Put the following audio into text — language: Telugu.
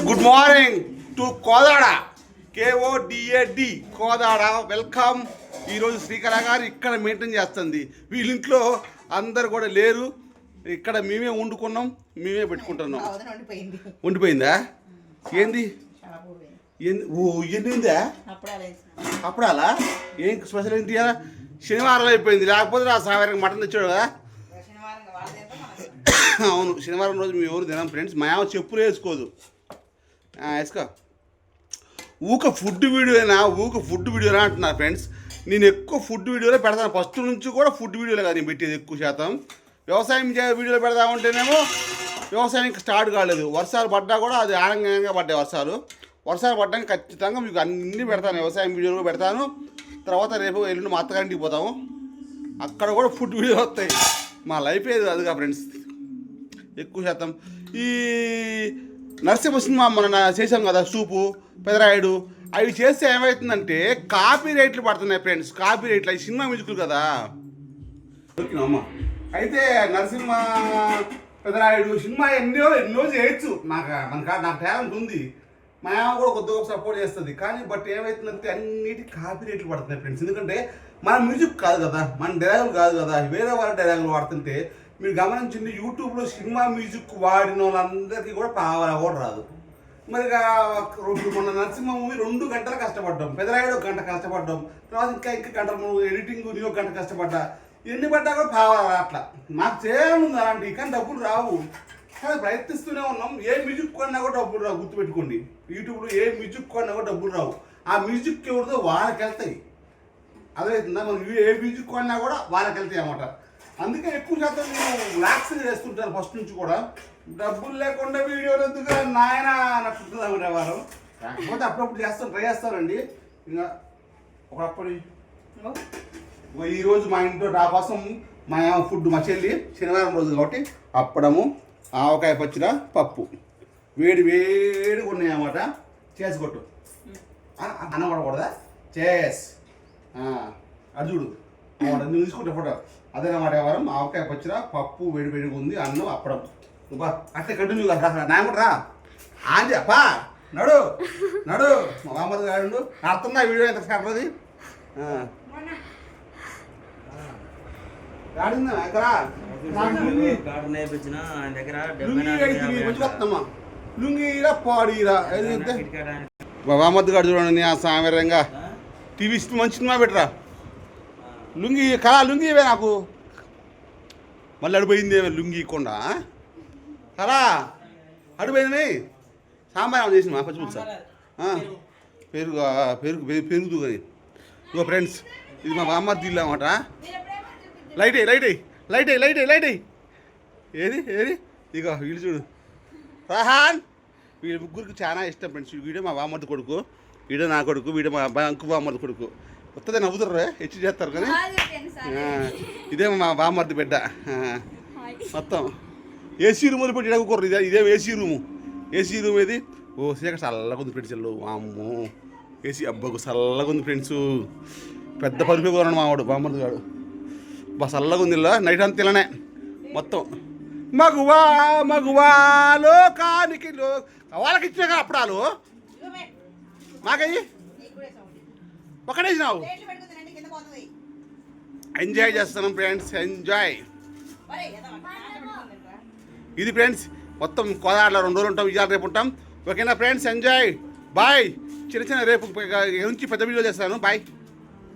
Good morning to Kodada K O D A D Kodada welcome ఈరోజు శ్రీకళ గారు ఇక్కడ మెయింటైన్ చేస్తుంది. వీళ్ళింట్లో అందరు కూడా లేరు. ఇక్కడ మేమే వండుకున్నాం మేమే పెట్టుకుంటున్నాం. వండిపోయిందా. ఏంది? ఓ ఏందిందా అప్పుడే అలా వేసిన. అప్పుడాలా? ఏం స్పెషల్ ఏంటి? శనివారం అయిపోయింది. లేకపోతే నా సాగరికి మటన్ తెచ్చాడు కదా. అవును శనివారం రోజు మేము ఎవరు తినాం ఫ్రెండ్స్ మా చెప్పులు వేసుకోదు. వేసుకో ఊక ఫుడ్ వీడియోనా ఊక ఫుడ్ వీడియోనా అంటున్నారు ఫ్రెండ్స్. నేను ఎక్కువ ఫుడ్ వీడియోలో పెడతాను. ఫస్ట్ నుంచి కూడా ఫుడ్ వీడియోలో కాదు నేను పెట్టేది ఎక్కువ శాతం. వ్యవసాయం చే- వీడియోలో పెడదామంటేనేమో ఉంటేనేమో వ్యవసాయానికి స్టార్ట్ కాలేదు. వర్షాలు పడ్డా కూడా అది ఆనందంగా పడ్డాయి వర్షాలు. వర్షాలు పడ్డాక ఖచ్చితంగా మీకు అన్నీ పెడతాను. వ్యవసాయం వీడియోలు పెడతాను. తర్వాత రేపు ఎల్లుండి మా అత్తగారింటికి పోతాము. అక్కడ కూడా ఫుడ్ వీడియోలు వస్తాయి. మా లైఫ్ ఏది అదిగా ఫ్రెండ్స్. ఎక్కువ శాతం. ఈ నరసింహ సినిమా మన చేసాం కదా సూపు పెదరాయుడు. అవి చేస్తే ఏమవుతుందంటే కాపీ రేట్లు పడుతున్నాయి ఫ్రెండ్స్ కాపీ రేట్లు అవి సినిమా మ్యూజిక్లు కదా. అమ్మ. అయితే నరసింహ పెదరాయుడు సినిమా ఎన్నో ఎన్నో చేయొచ్చు. నాకు మనకు నాకు టాలెంట్ ఉంది. మా అమ్మ కూడా కొద్దిగా సపోర్ట్ చేస్తుంది. కానీ బట్ ఏమవుతుందంటే అన్నిటి కాపీ రేట్లు పడుతున్నాయి ఫ్రెండ్స్. ఎందుకంటే మన మ్యూజిక్ కాదు కదా మన డైలాగులు కాదు కదా. వేరే వాళ్ళ డైలాగులు వాడుతుంటే మీరు గమనించింది యూట్యూబ్లో సినిమా మ్యూజిక్ వాడిన వాళ్ళందరికీ కూడా పావలా కూడా రాదు. మరి రెండు మొన్న నరసింహ మూవీ రెండు గంటలు కష్టపడ్డాం పెదరాయుడు ఒక గంట కష్టపడ్డాం తర్వాత ఇంకా ఇంకా గంట ఎడిటింగ్ నీ ఒక గంట కష్టపడ్డా ఎన్ని పడ్డా కూడా పావాలి అట్లా నాకు చేయాలనుంది అలాంటి కానీ డబ్బులు రావు. కానీ ప్రయత్నిస్తూనే ఉన్నాం. ఏ మ్యూజిక్ కొన్నా కూడా డబ్బులు రావు గుర్తుపెట్టుకోండి. యూట్యూబ్లో ఏ మ్యూజిక్ కొన్నా కూడా డబ్బులు రావు. ఆ మ్యూజిక్ ఎవరిదో వాళ్ళకి వెళ్తాయి అదే మనం ఏ మ్యూజిక్ కొన్నా కూడా వాళ్ళకి వెళ్తాయి అన్నమాట. అందుకే ఎక్కువ శాతం నేను వ్లాగ్స్ చేస్తుంటాను ఫస్ట్ నుంచి కూడా. డబ్బులు లేకుండా వీడియోలు ఎందుకు నాయన అన్నట్టుంటుంది అన్నమాట వారం కాకపోతే అప్పుడప్పుడు చేస్తాను ట్రై చేస్తానండి. ఇంకా ఒకప్పుడు ఇంకో, ఇగో ఈ రోజు మా ఇంట్లో నా కోసం మా ఫుడ్ మా చెల్లి శనివారం రోజు కాబట్టి అప్పడము ఆవకాయ పచ్చిర పప్పు. వేడి వేడిగా ఉన్నాయి అన్నమాట. చేసుకోట్టు అన్నం పడకూడదా చేస్. అది చూడు. అన్నమాట నువ్వు తీసుకుంటే ఫోటో. అదేనమాట వ్యవహారం ఆవకాయ పచ్చిర పప్పు వేడి వేడిగా ఉంది అన్నం అప్పడం. బా అట్టే కంటిన్యూ రా నా కూడా రా. ఆంజీ అప్పా నడు నడు. మా మామూలు గాడు అర్థం వీడియో ఎంత గాడిందా నేర్పించిన ఆయన దగ్గర వస్తామా లుంగిరా పాడిరా. బాబామద్దు గారు చూడండి ఆ సామెరంగా ఆ? టీవీ మంచి సినిమా పెట్టరా? లుంగి కళా లుంగి ఇవే నాకు. మళ్ళీ అడిపోయింది ఏమే లుంగి ఇవ్వకుండా కళా అడిపోయింది సాంబార్ ఏమైనా చేసిన పచ్చిమిర్చి పెరుగు పెరుగు పెరుగుదు కానీ. ఇగో ఫ్రెండ్స్ ఇది మా అమ్మ ఇల్లు అనమాట లైట్ అయ్యి లైట్ అయ్యి లైట్ అయ్యి లైట్ అయ్యి లైట్ అయ్యి ఏది ఏది? ఇక వీళ్ళు చూడు. రహాన్ వీడి ముగ్గురికి చాలా ఇష్టం ఫ్రెండ్స్. వీడియో మా బామ్మది కొడుకు వీడియో నా కొడుకు వీడియో మా అంకు బామ్మది బామ్మర్ది కొడుకు. వస్తుంది నవ్వుతారు హెచ్చు చేస్తారు కానీ? ఆ, ఇదే మా బామ్మర్ది బిడ్డ. మొత్తం. ఏసీ రూములు పెట్టి ఇడగకూడదు ఇదే ఇదే ఏసీ రూము. ఏసీ రూమ్ ఏది? ఓ సీక చల్లగా ఉంది ఫ్రెండ్స్ వెళ్ళు అమ్మో ఏసీ అబ్బకు చల్లగా ఉంది ఫ్రెండ్స్. పెద్ద పరుపు కొన్నాడు మావాడు బామ్మర్ది గాడు బా చల్లగా ఉంది ఇలా నైట్ అంతా ఇలానే. మొత్తం. మగువా మగువా లోకానికి లో వాళ్ళకి ఇచ్చాక అప్పుడాలు? మాకయ్యి నీకు కూడా వేసాం ఒకటి. ఒకటేసినావు. ఎంజాయ్ చేస్తున్నాం ఫ్రెండ్స్ ఎంజాయ్. ఇది ఫ్రెండ్స్ మొత్తం కోదాడలో రెండు రోజులు ఉంటాం ఇవాళ రేపు ఉంటాం. ఓకేనా ఫ్రెండ్స్ ఎంజాయ్. బాయ్. చిన్న చిన్న రేపు నుంచి పెద్ద వీడియో చేస్తాను. బాయ్.